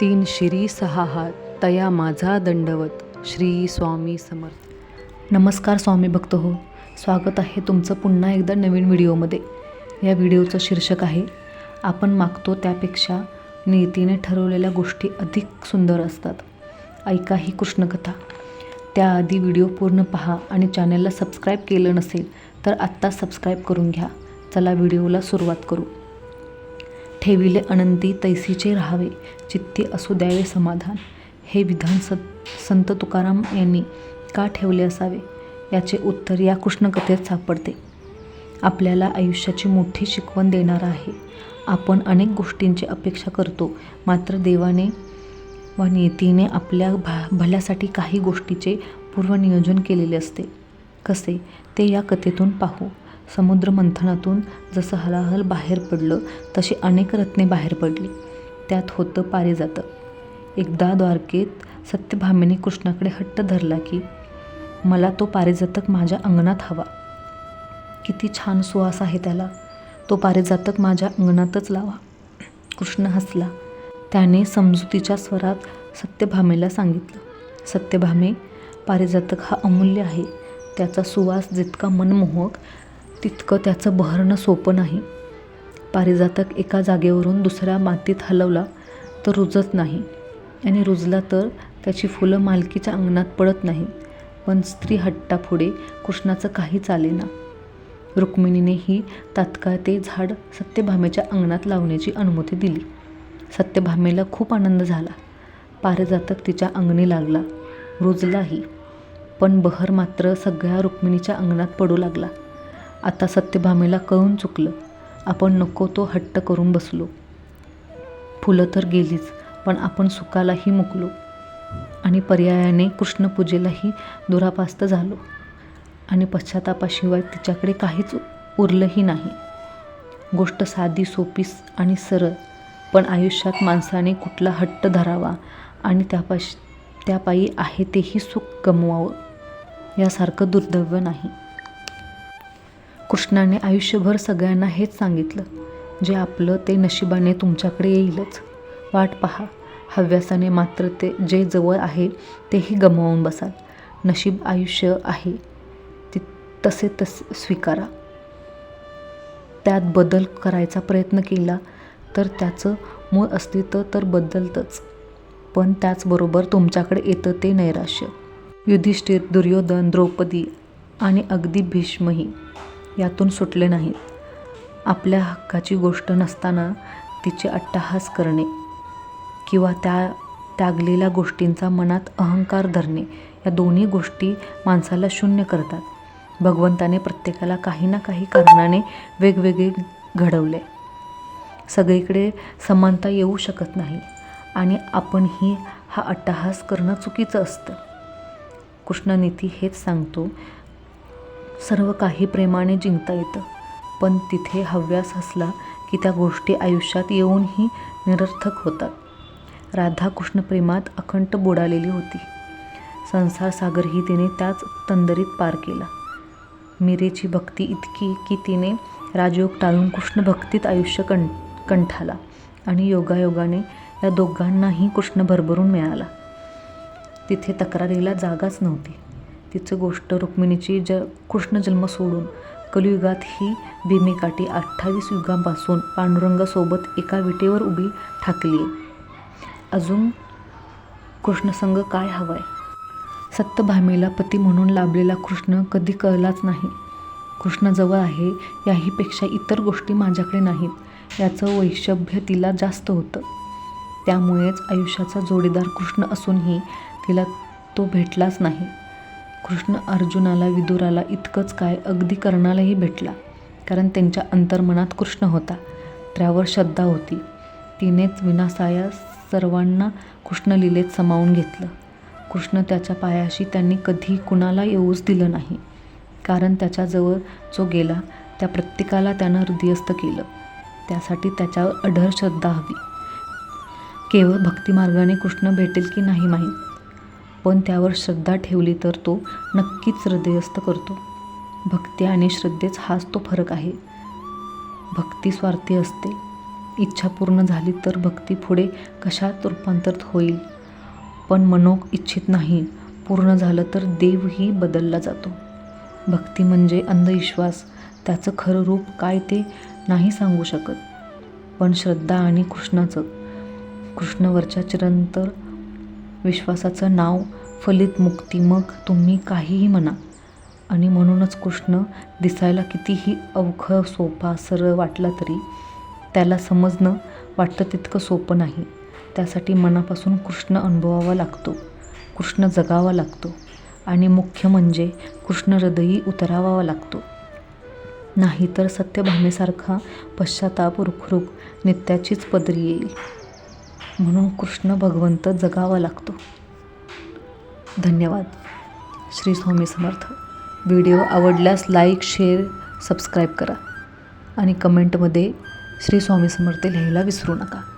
तीन शिरी सहा हात तया माझा दंडवत श्री स्वामी समर्थ. नमस्कार स्वामी भक्त हो स्वागत आहे तुमचं पुन्हा एकदा नवीन व्हिडिओमध्ये. या व्हिडिओचं शीर्षक आहे आपण मागतो त्यापेक्षा नीतीने ठरवलेल्या गोष्टी अधिक सुंदर असतात. ऐका ही कृष्णकथा. त्याआधी व्हिडिओ पूर्ण पहा आणि चॅनलला सबस्क्राईब केलं नसेल तर आत्ता सबस्क्राईब करून घ्या. चला व्हिडिओला सुरुवात करू. ठेविले अनंती तैसीचे राहावे चित्ती असू द्यावे समाधान. हे विधान सत संत तुकाराम यांनी का ठेवले असावे? याचे उत्तर या कृष्णकथेत सापडते. आपल्याला आयुष्याची मोठी शिकवण देणारा आहे. आपण अनेक गोष्टींची अपेक्षा करतो मात्र देवाने व नियतीने आपल्या भा भल्यासाठी काही गोष्टीचे पूर्वनियोजन केलेले असते. कसे? ते या कथेतून पाहू. समुद्र मंथनातून जसं हलाहल बाहेर पडलं तशी अनेक रत्ने बाहेर पडली. त्यात होतं पारिजातं एकदा द्वारकेत सत्यभामेने कृष्णाकडे हट्ट धरला की मला तो पारिजातक माझ्या अंगणात हवा. किती छान सुवास आहे त्याला. तो पारिजातक माझ्या अंगणातच लावा. कृष्ण हसला. त्याने समजुतीच्या स्वरात सत्यभामेला सांगितलं सत्यभामे पारिजातक हा अमूल्य आहे. त्याचा सुवास जितका मनमोहक तितकं त्याचं बहरणं सोपं नाही. पारिजातक एका जागेवरून दुसऱ्या मातीत हलवला तर रुजत नाही. आणि रुजला तर त्याची फुलं मालकीच्या अंगणात पडत नाहीत. पण स्त्री हट्टापुढे कृष्णाचं काही चालेना. रुक्मिणीनेही तात्काळ ते झाड सत्यभामेच्या अंगणात लावण्याची अनुमती दिली. सत्यभामेला खूप आनंद झाला. पारिजातक तिच्या अंगणी लागला. रुजलाही. पण बहर मात्र सगळ्या रुक्मिणीच्या अंगणात पडू लागला. आता सत्यभामेला कळून चुकलं. आपण नको तो हट्ट करून बसलो. फुलं तर गेलीच पण आपण सुखालाही मुकलो. आणि पर्यायाने कृष्णपूजेलाही दुरापास्त झालो. आणि पश्चातापाशिवाय तिच्याकडे काहीच उरलंही नाही. गोष्ट साधी सोपी आणि सरळ पण आयुष्यात माणसाने कुठला हट्ट धरावा आणि त्यापाशी त्यापायी आहे तेही सुख गमवावं यासारखं दुर्दैव नाही. कृष्णाने आयुष्यभर सगळ्यांना हेच सांगितलं जे आपलं ते नशिबाने तुमच्याकडे येईलच. वाट पहा हव्यासाने मात्र ते जे जवळ आहे तेही गमावून बसाल. नशीब आयुष्य आहे ते तसे तसे स्वीकारा. त्यात बदल करायचा प्रयत्न केला तर त्याचं मूळ अस्तित्व तर बदलतंच. पण त्याचबरोबर तुमच्याकडे येतं ते नैराश्य. युधिष्ठिर दुर्योधन द्रौपदी आणि अगदी भीष्मही. यातून सुटले नाहीत आपल्या हक्काची गोष्ट नसताना तिचे अट्टहास करणे किंवा त्या त्यागलेल्या गोष्टींचा मनात अहंकार धरणे या दोन्ही गोष्टी माणसाला शून्य करतात. भगवंताने प्रत्येकाला काही ना काही कारणाने वेगवेगळे घडवले. सगळीकडे समानता येऊ शकत नाही आणि आपणही हा अट्टहास करणं चुकीचं असतं. कृष्णनीती हेच सांगतो सर्व काही प्रेमाने जिंकता येतं. पण तिथे हव्यास असला की त्या गोष्टी आयुष्यात येऊनही निरर्थक होतात. राधाकृष्ण प्रेमात अखंड बुडालेली होती. संसार सागरही तिने त्याच तंदरीत पार केला. मिरेची भक्ती इतकी की तिने राजयोग टाळून कृष्ण भक्तीत आयुष्य कं कंठाला आणि योगायोगाने या दोघांनाही कृष्ण भरभरून मिळाला. तिथे तक्रारीला जागाच नव्हती. तिचं गोष्ट रुक्मिणीची ज कृष्ण जन्म सोडून. कलियुगात ही भीमिकाठी अठ्ठावीस युगापासून पांडुरंगासोबत एका विटेवर उभी ठाकली. अजून कृष्णसंग काय हवाय? सत्यभामेला पती म्हणून लाभलेला कृष्ण कधी कळलाच नाही. कृष्ण जवळ आहे याहीपेक्षा इतर गोष्टी माझ्याकडे नाहीत. याचं वैशभ्य तिला जास्त होतं. त्यामुळेच आयुष्याचा जोडीदार कृष्ण असूनही तिला तो भेटलाच नाही. कृष्ण अर्जुनाला विदुराला इतकंच काय अगदी कर्णालाही भेटला कारण त्यांच्या अंतर्मनात कृष्ण होता. त्यावर श्रद्धा होती. तिनेच विनासाया सर्वांना कृष्णलीलेत समावून घेतलं. कृष्ण त्याच्या पायाशी त्यांनी कधी कुणाला येऊच दिलं नाही कारण त्याच्याजवळ जो गेला त्या प्रत्येकाला त्यानं हृदयस्थ केलं. त्यासाठी त्याच्यावर अढळ श्रद्धा हवी. केवळ भक्तिमार्गाने कृष्ण भेटेल की नाही माहीत. पण त्यावर श्रद्धा ठेवली तर तो नक्कीच हृदयस्थ करतो. भक्ती आणि श्रद्धेच हाच तो फरक आहे. भक्ती स्वार्थी असते. इच्छा पूर्ण झाली तर भक्ती पुढे कशात रूपांतरित होईल? पण मनोक इच्छित नाही. पूर्ण झालं तर देवही बदलला जातो. भक्ती म्हणजे अंधविश्वास. त्याचं खरं रूप काय ते नाही सांगू शकत. पण श्रद्धा आणि कृष्णाचं. कृष्णवरच्या चिरंतर विश्वासाचं नाव फलित मुक्ती. मग तुम्ही काहीही म्हणा. आणि म्हणूनच कृष्ण दिसायला कितीही अवघं सोपा सरळ वाटला तरी त्याला समजणं वाटतं तितकं सोपं नाही. त्यासाठी मनापासून कृष्ण अनुभवावा लागतो. कृष्ण जगावा लागतो. आणि मुख्य म्हणजे कृष्ण हृदयी उतरावा लागतो. नाहीतर सत्यभामेसारखा पश्चाताप रुखरुख नित्याचीच पदरी येईल. म्हणून कृष्ण भगवंत जगावा लागतो. धन्यवाद. श्री स्वामी समर्थ. व्हिडिओ आवडल्यास लाईक शेअर सबस्क्राईब करा. आणि कमेंटमध्ये श्री स्वामी समर्थ लिहायला विसरू नका.